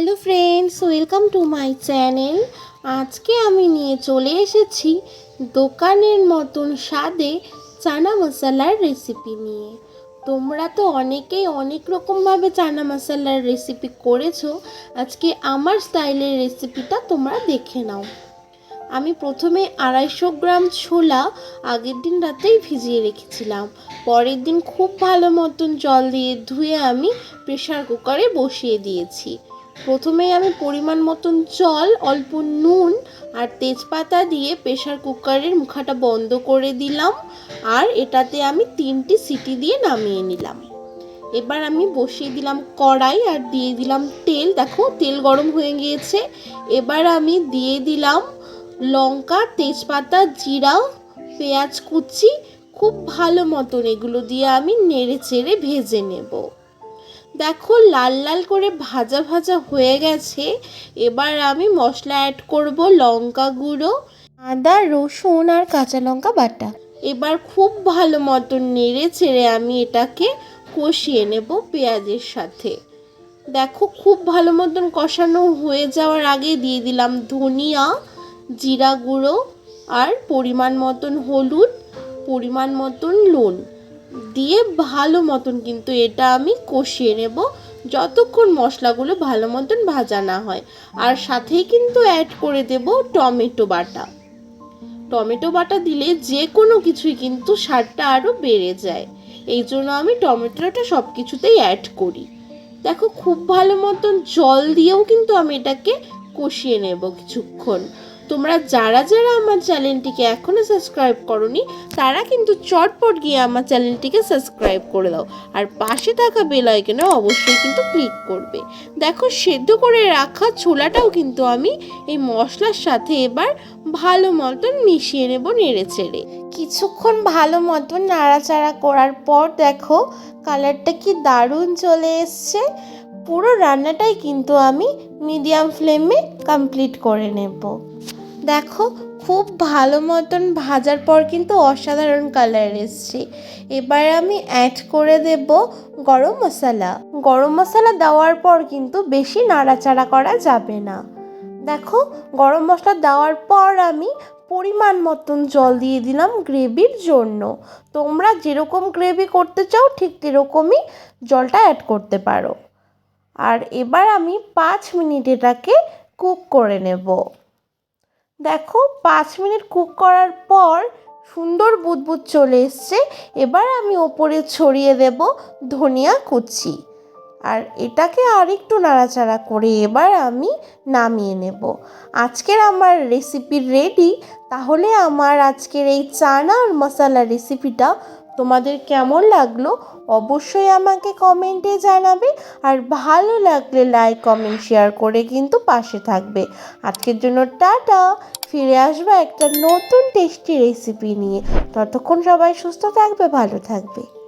Hello friends, welcome to my channel. আজকে আমি নিয়ে চলে এসেছি দোকানের মতন স্বাদে চানা মশলার রেসিপি নিয়ে। তোমরা তো অনেকেই অনেক রকমভাবে চানা মশলার রেসিপি করেছ। আজকে আমার স্টাইলের রেসিপিটা তোমরা দেখে নাও। আমি প্রথমে আড়াইশো গ্রাম ছোলা আগের দিন রাতেই ভিজিয়ে রেখেছিলাম। পরের দিন খুব ভালো মতন জল দিয়ে ধুয়ে আমি প্রেশার কুকারে বসিয়ে দিয়েছি। প্রথমে আমি পরিমাণ মতন জল, অল্প নুন আর তেজপাতা দিয়ে প্রেশার কুকারের মুখাটা বন্ধ করে দিলাম আর এটাতে আমি তিনটি সিটি দিয়ে নামিয়ে নিলাম। এবার আমি বসিয়ে দিলাম কড়াই আর দিয়ে দিলাম তেল। দেখো, তেল গরম হয়ে গিয়েছে। এবার আমি দিয়ে দিলাম লঙ্কা, তেজপাতা, জিরা, পেঁয়াজ কুচি। খুব ভালো মতন এগুলো দিয়ে আমি নেড়ে চেড়ে ভেজে নেব। দেখো, লাল লাল করে ভাজা ভাজা হয়ে গেছে। এবার আমি মশলা অ্যাড করব লঙ্কা গুঁড়ো, আদা, রসুন আর কাঁচা লঙ্কা বাটা। এবার খুব ভালো মতন নেড়ে চেড়ে আমি এটাকে কষিয়ে নেব পেঁয়াজের সাথে। দেখো, খুব ভালো মতন কষানো হয়ে যাওয়ার আগে দিয়ে দিলাম ধনিয়া, জিরা গুঁড়ো আর পরিমাণ মতন হলুদ, পরিমাণ মতন নুন। দিয়ে ভালো মতন কিন্তু এটা আমি কষিয়ে নেব। যতক্ষণ মশলাগুলো ভালো মতন ভাজা না হয়। আর সাথেই কিন্তু অ্যাড করে দেব টমেটো বাটা। টমেটো বাটা দিলে যে কোনো কিছুই কিন্তু স্বাদটা আরও বেড়ে যায়। এই জন্য আমি টমেটোটা সব কিছুতেই অ্যাড করি। দেখো, খুব ভালো মতন জল দিয়েও কিন্তু আমি এটাকে কষিয়ে নেব কিছুক্ষণ। তোমরা যারা যারা আমার চ্যানেলটিকে এখনও সাবস্ক্রাইব করনি, তারা কিন্তু চটপট গিয়ে আমার চ্যানেলটিকে সাবস্ক্রাইব করে দাও। আর পাশে থাকা বেল অবশ্যই কিন্তু ক্লিক করবে। দেখো, সেদ্ধ করে রাখা ছোলাটাও কিন্তু আমি এই মশলার সাথে এবার ভালো মতন মিশিয়ে নেব নেড়ে চেড়ে। কিছুক্ষণ ভালো মতন নাড়াচাড়া করার পর দেখো, কালারটা কি দারুণ চলে এসছে। পুরো রান্নাটাই কিন্তু আমি মিডিয়াম ফ্লেমে কমপ্লিট করে নেব। দেখো, খুব ভালো মতন ভাজার পর কিন্তু অসাধারণ কালার এসছে। এবার আমি অ্যাড করে দেব গরম মশলা। গরম মশলা দেওয়ার পর কিন্তু বেশি নাড়াচাড়া করা যাবে না। দেখো, গরম মশলা দেওয়ার পর আমি পরিমাণ মতন জল দিয়ে দিলাম গ্রেভির জন্য। তোমরা যেরকম গ্রেভি করতে চাও, ঠিক সেরকমই জলটা অ্যাড করতে পারো। আর এবার আমি পাঁচ মিনিট এটাকে কুক করে নেব। দেখো, পাঁচ মিনিট কুক করার পর সুন্দর বুদবুদ চলে এসছে। এবার আমি ওপরে ছড়িয়ে দেব ধনিয়া কুচি। আর এটাকে আরেকটু নাড়াচাড়া করে এবার আমি নামিয়ে নেব। আজকের আমার রেসিপি রেডি তাহলে আমার আজকের এই চানা আর মশলা রেসিপিটা তোমাদের কেমন লাগল অবশ্যই আমাকে কমেন্টে জানাবে আর ভালো লাগলে লাইক কমেন্ট শেয়ার করে কিন্তু পাশে থাকবে। আজকের জন্য টাটা। ফিরে আসবে একটা নতুন টেস্টি রেসিপি নিয়ে। ততক্ষণ সবাই সুস্থ থাকবে, ভালো থাকবে।